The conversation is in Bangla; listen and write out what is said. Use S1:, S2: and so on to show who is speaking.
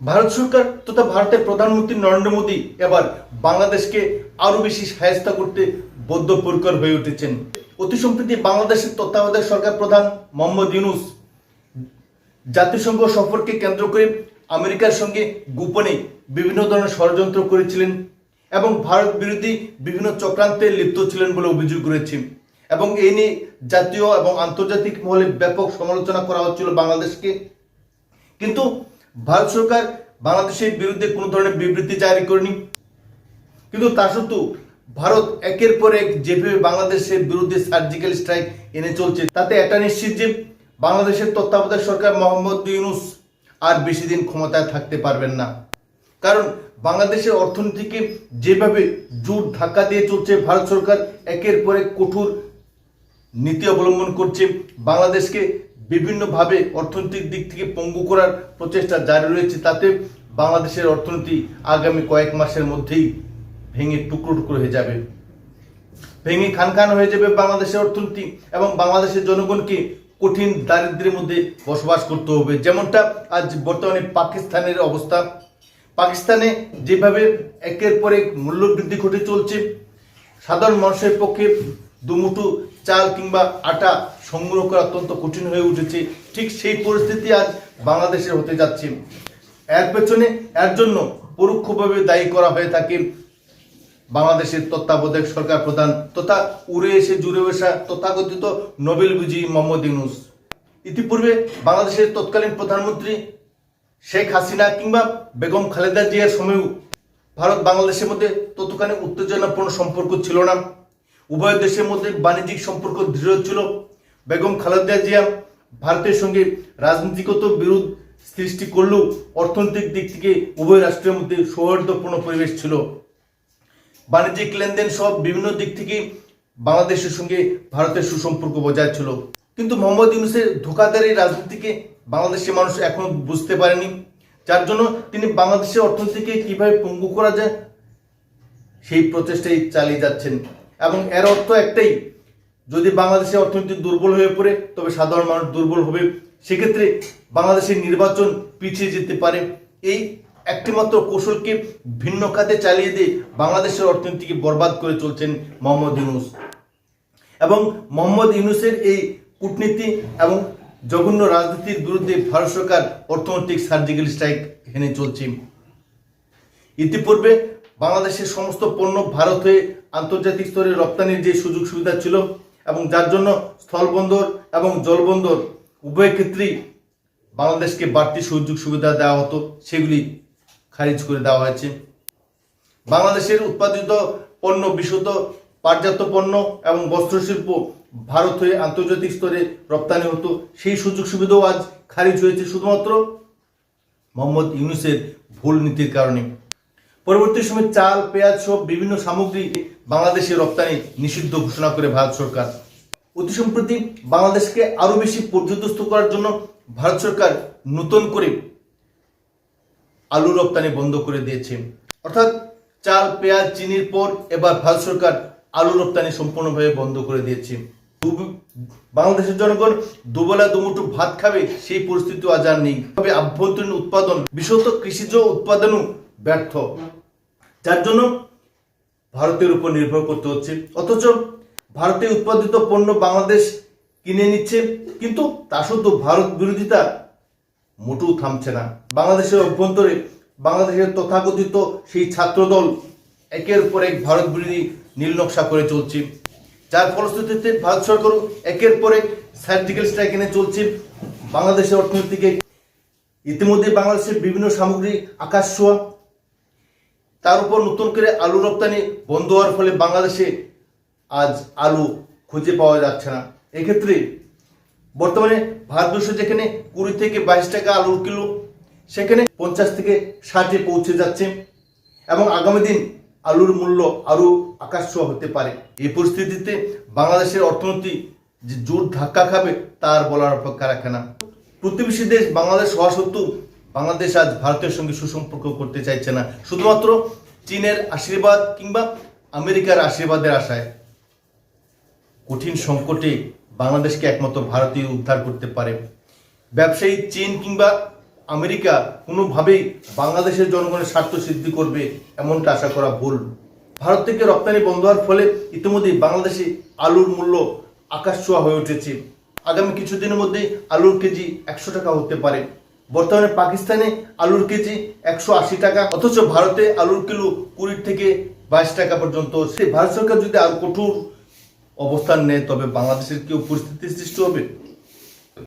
S1: ভারত সরকার তথা ভারতের প্রধানমন্ত্রী নরেন্দ্র মোদী এবার বাংলাদেশকে আরও বেশি সাহায্য করতে বদ্ধপরিকর হয়ে উঠেছেন। অতি সম্প্রতি বাংলাদেশের তত্ত্বাবধায়ক সরকার প্রধান মোহাম্মদ ইউনুস জাতিসংঘ সফরকে কেন্দ্র করে আমেরিকার সঙ্গে গোপনে বিভিন্ন ধরনের ষড়যন্ত্র করেছিলেন এবং ভারত বিরোধী বিভিন্ন চক্রান্তে লিপ্ত ছিলেন বলে অভিযোগ রয়েছে এবং এই নিয়ে জাতীয় এবং আন্তর্জাতিক মহলে ব্যাপক সমালোচনা করা হচ্ছিল বাংলাদেশকে। কিন্তু ভারত সরকার বাংলাদেশের বিরুদ্ধে কোনো ধরনের বিবৃতি জারি করেনি। কিন্তু তা সত্ত্বেও ভারত একের পর এক যেভাবে বাংলাদেশের বিরুদ্ধে সার্জিক্যাল স্ট্রাইক এনে চলছে, তাতে এটা নিশ্চিত যে বাংলাদেশের তত্ত্বাবধায়ক সরকার মোহাম্মদ ইউনুস আর বেশি দিন ক্ষমতায় থাকতে পারবেন না। কারণ বাংলাদেশের অর্থনীতিকে যেভাবে জোর ধাক্কা দিয়ে চলছে, ভারত সরকার একের পর এক কঠোর নীতি অবলম্বন করছে। বাংলাদেশকে বিভিন্নভাবে অর্থনৈতিক দিক থেকে পঙ্গু করার প্রচেষ্টা জারি রয়েছে, তাতে বাংলাদেশের অর্থনীতি আগামী কয়েক মাসের মধ্যেই ভেঙে টুকরো টুকরো হয়ে যাবে। ভেঙে খান খান হয়ে যাবে বাংলাদেশের অর্থনীতি এবং বাংলাদেশের জনগণকে কঠিন দারিদ্র্যের মধ্যে বসবাস করতে হবে। যেমনটা আজ বর্তমানে পাকিস্তানের অবস্থা। পাকিস্তানে যেভাবে একের পর এক মূল্যবৃদ্ধি ঘটে চলছে, সাধারণ মানুষের পক্ষে দুমুঠো চাল কিংবা আটা সংগ্রহ করা অত্যন্ত কঠিন হয়ে উঠেছে। ঠিক সেই পরিস্থিতি আজ বাংলাদেশের হতে যাচ্ছে। এর পেছনে, এর জন্য পরোক্ষভাবে দায়ী করা হয়ে থাকে বাংলাদেশের তত্ত্বাবধায়ক সরকার প্রধান তথা উড়ে এসে জুড়ে বসা তথাকথিত নোবেল বিজয়ী মোহাম্মদ ইউনুস। ইতিপূর্বে বাংলাদেশের তৎকালীন প্রধানমন্ত্রী শেখ হাসিনা কিংবা বেগম খালেদা জিয়ার সময়ও ভারত বাংলাদেশের মধ্যে ততখানি উত্তেজনাপূর্ণ সম্পর্ক ছিল না। উভয় দেশের মধ্যে বাণিজ্যিক সম্পর্ক দৃঢ় ছিল। বেগম খালেদা জিয়া ভারতের সঙ্গে রাজনীতিগত বিরোধ সৃষ্টি করলেও অর্থনৈতিক দিক থেকে উভয় রাষ্ট্রের মধ্যে সৌহার্দ্যপূর্ণ পরিবেশ ছিল। বাণিজ্যিক লেনদেন সব বিভিন্ন দিক থেকে বাংলাদেশের সঙ্গে ভারতের সুসম্পর্ক বজায় ছিল। কিন্তু মোহাম্মদ ইউনুসের ধোকাদারি রাজনীতিকে বাংলাদেশের মানুষ এখনও বুঝতে পারেনি। যার জন্য তিনি বাংলাদেশের অর্থনীতিকে কীভাবে পঙ্গু করা যায়, সেই প্রচেষ্টাই চালিয়ে যাচ্ছেন এবং এর অর্থ একটাই, যদি বাংলাদেশের অর্থনীতি দুর্বল হয়ে পড়ে, তবে সাধারণ মানুষ দুর্বল হবে। সেক্ষেত্রে বাংলাদেশের নির্বাচন পিছিয়ে যেতে পারে। এই একটিমাত্র কৌশলকে ভিন্ন খাতে চালিয়ে দিয়ে বাংলাদেশের অর্থনীতিকে বরবাদ করে চলছেন মোহাম্মদ ইউনুস। এবং মোহাম্মদ ইউনুসের এই কূটনীতি এবং জঘন্য রাজনীতির বিরুদ্ধে ভারত সরকার অর্থনৈতিক সার্জিক্যাল স্ট্রাইক হেনে চলছে। ইতিপূর্বে বাংলাদেশের সমস্ত পণ্য ভারত হয়ে আন্তর্জাতিক স্তরে রপ্তানির যে সুযোগ সুবিধা ছিল এবং যার জন্য স্থলবন্দর এবং জলবন্দর উভয় ক্ষেত্রেই বাংলাদেশকে বাড়তি সুযোগ সুবিধা দেওয়া হতো, সেগুলি খারিজ করে দেওয়া হয়েছে। বাংলাদেশের উৎপাদিত পণ্য, বিশুদ্ধ পাটজাত পণ্য এবং বস্ত্রশিল্প ভারত হয়ে আন্তর্জাতিক স্তরে রপ্তানি হতো, সেই সুযোগ সুবিধাও আজ খারিজ হয়েছে শুধুমাত্র মোহাম্মদ ইউনুসের ভুল নীতির কারণে। পরবর্তী সময় চাল, পেঁয়াজ সব বিভিন্ন সামগ্রী বাংলাদেশে রপ্তানি নিষিদ্ধ ঘোষণা করে ভারত সরকার। অতি সম্প্রতি বাংলাদেশকে আরও বেশি পর্যদস্ত করার জন্য ভারত সরকার নতুন করে আলু রপ্তানি বন্ধ করে দিয়েছে। অর্থাৎ চাল, পেঁয়াজ, চিনির পর এবার ভারত সরকার আলু রপ্তানি সম্পূর্ণভাবে বন্ধ করে দিয়েছে। বাংলাদেশের জনগণ দুবেলা দুমুঠো ভাত খাবে সেই পরিস্থিতি আজ আর নেই। তবে আভ্যন্তরীণ উৎপাদন, বিশেষত কৃষিজ উৎপাদনও ব্যর্থ। যার জন্য ভারতের উপর নির্ভর করতে হচ্ছে। অথচ ভারতে উৎপাদিত পণ্য বাংলাদেশ কিনে নিচ্ছে, কিন্তু তা সত্ত্বেও ভারত বিরোধিতা মোটেও থামছে না। বাংলাদেশের অভ্যন্তরে বাংলাদেশের তথাকথিত সেই ছাত্রদল একের পর এক ভারত বিরোধী নীল নকশা করে চলছে। যার ফলশ্রুতিতে ভারত সরকারও একের পর সার্জিক্যাল স্ট্রাইক এনে চলছে। বাংলাদেশের অর্থনীতিকে ইতিমধ্যে বাংলাদেশের বিভিন্ন সামগ্রী আকাশ ছোঁয়া। তার উপর নতুন করে আলু রপ্তানি বন্ধ হওয়ার ফলে বাংলাদেশে আজ আলু খুঁজে পাওয়া যাচ্ছে না। এক্ষেত্রে বর্তমানে ভারতবর্ষ যেখানে কুড়ি থেকে বাইশ টাকা আলুর কিলো, সেখানে পঞ্চাশ থেকে ষাটে পৌঁছে যাচ্ছে এবং আগামী দিন আলুর মূল্য আরও আকাশ হতে পারে। এই পরিস্থিতিতে বাংলাদেশের অর্থনীতি যে জোর ধাক্কা খাবে তার বলার অপেক্ষা রাখে না। প্রতিবেশী দেশ বাংলাদেশ হওয়া সত্ত্বেও বাংলাদেশ আজ ভারতের সঙ্গে সুসম্পর্ক করতে চাইছে না। শুধুমাত্র চীনের আশীর্বাদ কিংবা আমেরিকার আশীর্বাদের আশায়। কঠিন সংকটে বাংলাদেশকে একমাত্র ভারতীয় উদ্ধার করতে পারে। ব্যবসায়ী চীন কিংবা আমেরিকা কোনোভাবেই বাংলাদেশের জনগণের স্বার্থ সিদ্ধি করবে এমনটা আশা করা ভুল। ভারত থেকে রপ্তানি বন্ধ হওয়ার ফলে ইতিমধ্যেই বাংলাদেশে আলুর মূল্য আকাশ ছোঁয়া হয়ে উঠেছে। আগামী কিছুদিনের মধ্যে আলুর কেজি একশো টাকা হতে পারে। বর্তমানে পাকিস্তানে আলুর কেজি একশো আশি টাকা, অথচ ভারতে আলুর কিলো কুড়ি থেকে বাইশ টাকা পর্যন্ত সেই ভারত সরকার যদি আর কঠোর অবস্থান নেয়, তবে বাংলাদেশের কেউ পরিস্থিতি সৃষ্টি হবে?